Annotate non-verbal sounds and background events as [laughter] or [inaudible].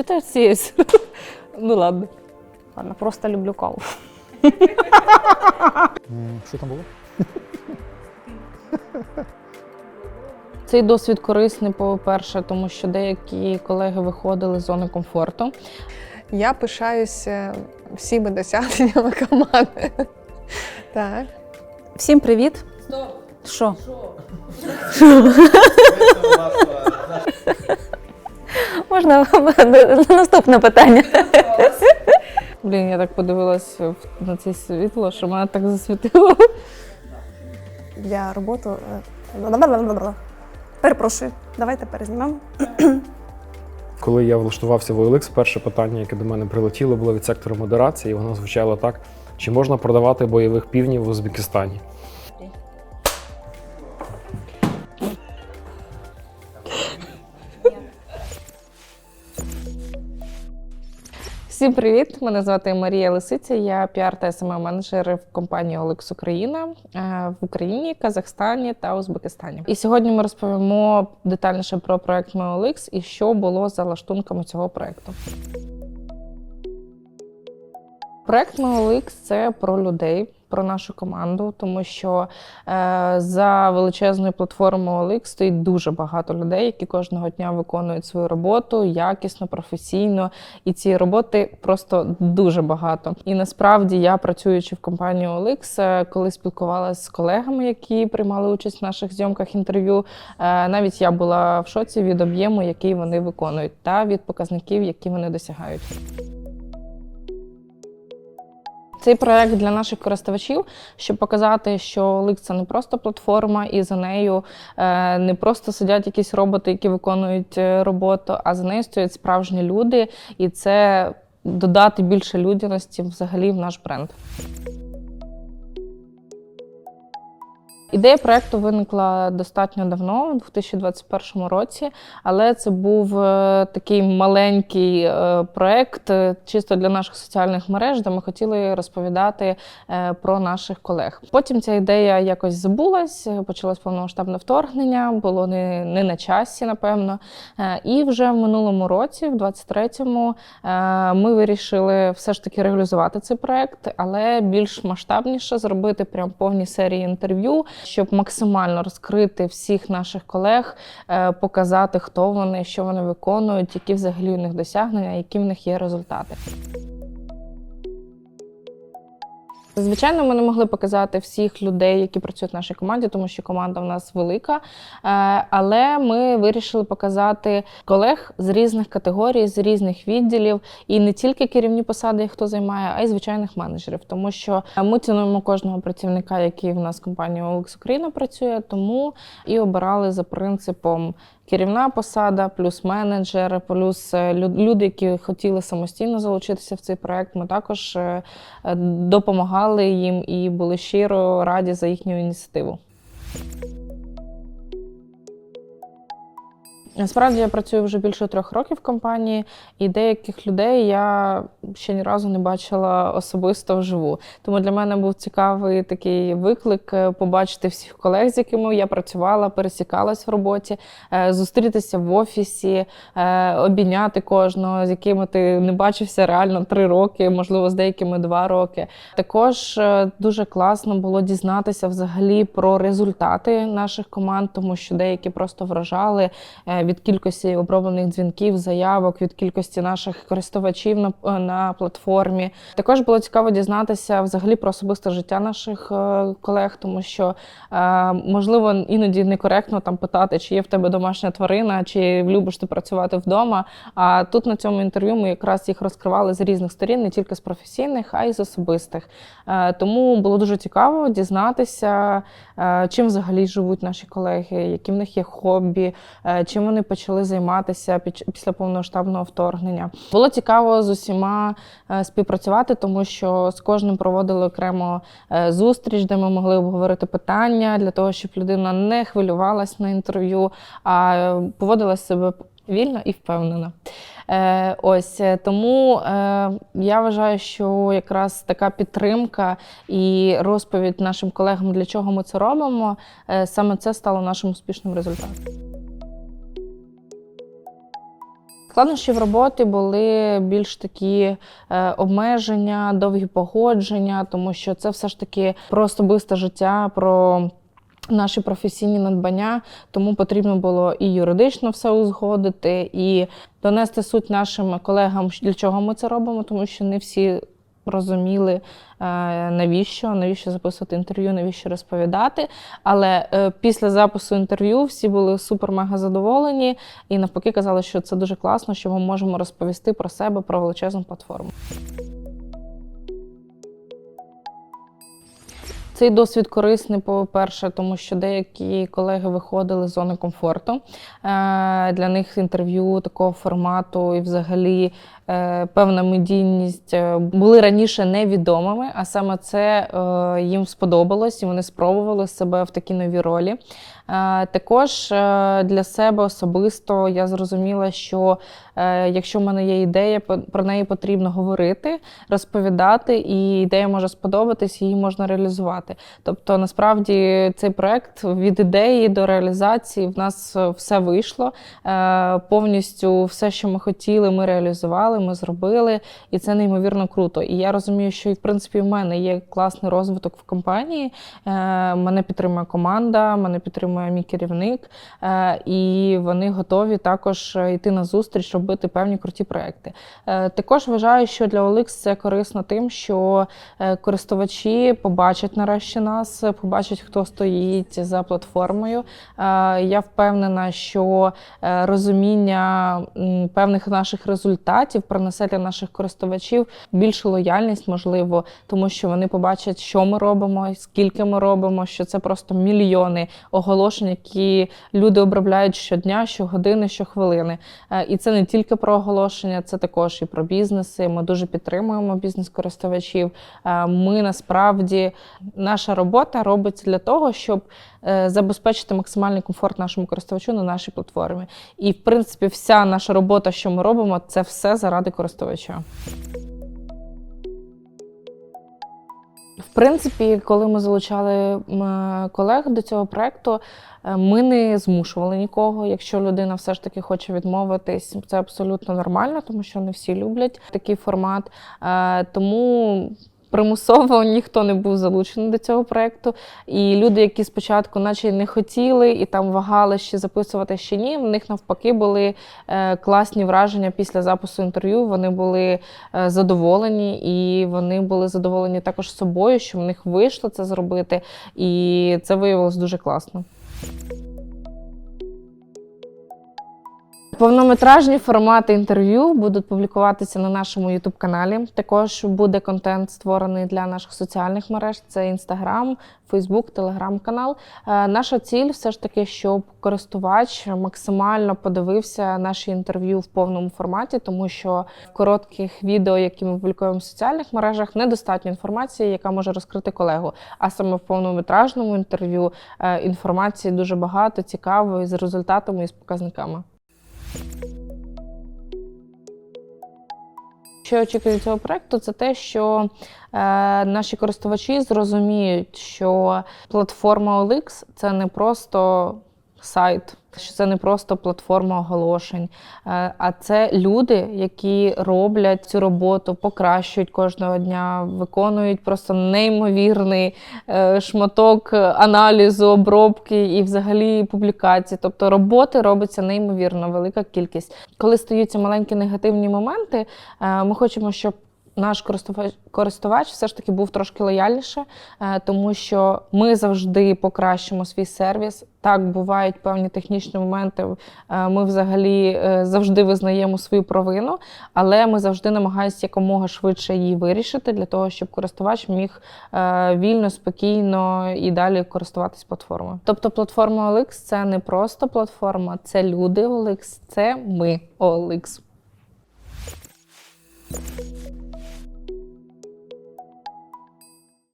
ти цією? [laughs] Ну ладно. Ладно, просто люблю каву. Що там було? [laughs] Цей досвід корисний, по-перше, тому що деякі колеги виходили з зони комфорту. Я пишаюся всіми досягненнями команди. Так. Всім привіт. Що? [laughs] Можна [laughs] наступне питання. Блін, я так подивилась на це світло, що мене так засвітило. Для роботи. е, Перепрошую, давайте перезнімемо. Коли я влаштувався в OLX, перше питання, яке до мене прилетіло, було від сектору модерації, і воно звучало так: чи можна продавати бойових півнів в Узбекистані? Всім привіт! Мене звати Марія Лисиця. Я піар та смм менеджер в компанії Олекс Україна е, в Україні, Казахстані та Узбекистані. І сьогодні ми розповімо детальніше про проект OLX і що було за лаштунками цього проекту. Проект MoLX – це про людей, про нашу команду, тому що е, за величезною платформою OLX стоїть дуже багато людей, які кожного дня виконують свою роботу якісно, професійно. І цієї роботи просто дуже багато. І насправді я, працюючи в компанії OLX, е, коли спілкувалася з колегами, які приймали участь в наших зйомках інтерв'ю, е, навіть я була в шоці від об'єму, який вони виконують, та від показників, які вони досягають. Цей проект для наших користувачів, щоб показати, що Лик – це не просто платформа, і за нею е, не просто сидять якісь роботи, які виконують е, роботу, а за нею стоять справжні люди, і це додати більше людяності взагалі в наш бренд. Ідея проекту виникла достатньо давно, у 2021 році, але це був е, такий маленький е, проект е, чисто для наших соціальних мереж, де ми хотіли розповідати про наших колег. Потім ця ідея якось забулась, почалось повномасштабне вторгнення, було не, не на часі, напевно. І вже в минулому році, в 23-му, е, ми вирішили все ж таки реалізувати цей проект, але більш масштабніше зробити прям повні серії інтерв'ю, щоб максимально розкрити всіх наших колег, е, показати, хто вони, що вони виконують, які взагалі у них досягнення, які в них є результати. Звичайно, ми не могли показати всіх людей, які працюють в нашій команді, тому що команда в нас велика. Е, Але ми вирішили показати колег з різних категорій, з різних відділів, і не тільки керівні посади, хто займає, а й звичайних менеджерів. Тому що ми цінуємо кожного працівника, який в нас компанії OLX Україна працює, тому і обирали за принципом. Керівна посада, плюс менеджер, плюс е, люди, які хотіли самостійно залучитися в цей проект. Ми також е, допомагали їм і були щиро раді за їхню ініціативу. Насправді я працюю вже більше трьох років в компанії, і деяких людей я ще ні разу не бачила особисто вживу. Тому для мене був цікавий такий виклик е, побачити всіх колег, з якими я працювала, пересікалась в роботі, е, зустрітися в офісі, е, обійняти кожного, з якими ти не бачився реально три роки, можливо, з деякими два роки. Також дуже класно було дізнатися взагалі про результати наших команд, тому що деякі просто вражали від кількості оброблених дзвінків, заявок, від кількості наших користувачів на, е, на платформі. Також було цікаво дізнатися взагалі про особисте життя наших е, колег, тому що е, можливо іноді некоректно там питати, чи є в тебе домашня тварина, чи любиш ти працювати вдома. А тут на цьому інтерв'ю ми якраз їх розкривали з різних сторін, не тільки з професійних, а й з особистих. Тому було дуже цікаво дізнатися, чим взагалі живуть наші колеги, які в них є хобі, чим вони почали займатися після повномасштабного вторгнення. Було цікаво з усіма е, співпрацювати, тому що з кожним проводили окремо е, зустріч, де ми могли обговорити питання для того, щоб людина не хвилювалась на інтерв'ю, а е, поводила себе вільно і впевнено. Ось тому я вважаю, що якраз така підтримка і розповідь нашим колегам, для чого ми це робимо, саме це стало нашим успішним результатом. Складнощі в роботі були більш такі е, обмеження, довгі погодження, тому що це все ж таки про особисте життя, про наші професійні надбання. Тому потрібно було і юридично все узгодити, і донести суть нашим колегам, для чого ми це робимо, тому що не всі розуміли, е, навіщо, навіщо записувати інтерв'ю, навіщо розповідати. Але е, після запису інтерв'ю всі були супер-мега задоволені і навпаки казали, що це дуже класно, що ми можемо розповісти про себе, про величезну платформу. Цей досвід корисний, по-перше, тому що деякі колеги виходили з зони комфорту. Е, Для них інтерв'ю такого формату і взагалі е, певна медійність е, були раніше невідомими, а саме це їм сподобалось, і вони спробували себе в такій новій ролі. Е, Також е, для себе особисто я зрозуміла, що е, якщо в мене є ідея, про неї потрібно говорити, розповідати, і ідея може сподобатись, її можна реалізувати. Тобто, насправді цей проект від ідеї до реалізації в нас все вийшло. Повністю все, що ми хотіли, ми реалізували, ми зробили, і це неймовірно круто. І я розумію, що і в принципі в мене є класний розвиток в компанії. Мене підтримує команда, мене підтримує мій керівник, е, і вони готові також е, йти на зустріч, робити певні круті проекти. Е, Також вважаю, що для OLX це корисно тим, що користувачі побачать нарешті нас, побачать, хто стоїть за платформою. Я впевнена, що розуміння певних наших результатів принесе для наших користувачів більшу лояльність, можливо, тому що вони побачать, що ми робимо, скільки ми робимо, що це просто мільйони оголошень, які люди обробляють щодня, щогодини, щохвилини. Е, І це не тільки про оголошення, це також і про бізнеси. Ми дуже підтримуємо бізнес-користувачів. Е, Ми насправді наша робота робиться для того, щоб е, забезпечити максимальний комфорт нашому користувачу на нашій платформі. І в принципі, вся наша робота, що ми робимо, це все заради користувача. В принципі, коли ми залучали колег до цього проекту, е, ми не змушували нікого. Якщо людина все ж таки хоче відмовитись, це абсолютно нормально, тому що не всі люблять такий формат. Е, Тому примусово ніхто не був залучений до цього проекту. І люди, які спочатку, наче не хотіли, і там вагали, чи записувати чи ні, в них навпаки були е, класні враження після запису інтерв'ю. Вони були е, задоволені, і вони були задоволені також собою, що в них вийшло це зробити. І це виявилось дуже класно. Повнометражні формати інтерв'ю будуть публікуватися на нашому youtube каналі. Також буде контент створений для наших соціальних мереж: це Instagram, Facebook, Telegram канал. Е, Наша ціль все ж таки, щоб користувач максимально подивився наші інтерв'ю в повному форматі, тому що в коротких відео, які ми публікуємо в соціальних мережах, недостатньо інформації, яка може розкрити колегу. А саме в повнометражному інтерв'ю е, інформації дуже багато, цікавої з результатами і з показниками. Що очікую цього проекту, це те, що е, наші користувачі зрозуміють, що платформа OLX – це не просто сайт, що це не просто платформа оголошень, е, а це люди, які роблять цю роботу, покращують кожного дня, виконують просто неймовірний е, шматок аналізу, обробки і взагалі публікації. Тобто роботи робиться неймовірно велика кількість. Коли стаються маленькі негативні моменти, е, ми хочемо, щоб наш користувач, користувач все ж таки був трошки лояльніше, е, тому що ми завжди покращимо свій сервіс. Так, бувають певні технічні моменти. е, Ми взагалі е, завжди визнаємо свою провину, але ми завжди намагаємося якомога швидше її вирішити для того, щоб користувач міг вільно, спокійно і далі користуватись платформою. Тобто, платформа OLX – це не просто платформа, це люди OLX, це ми OLX.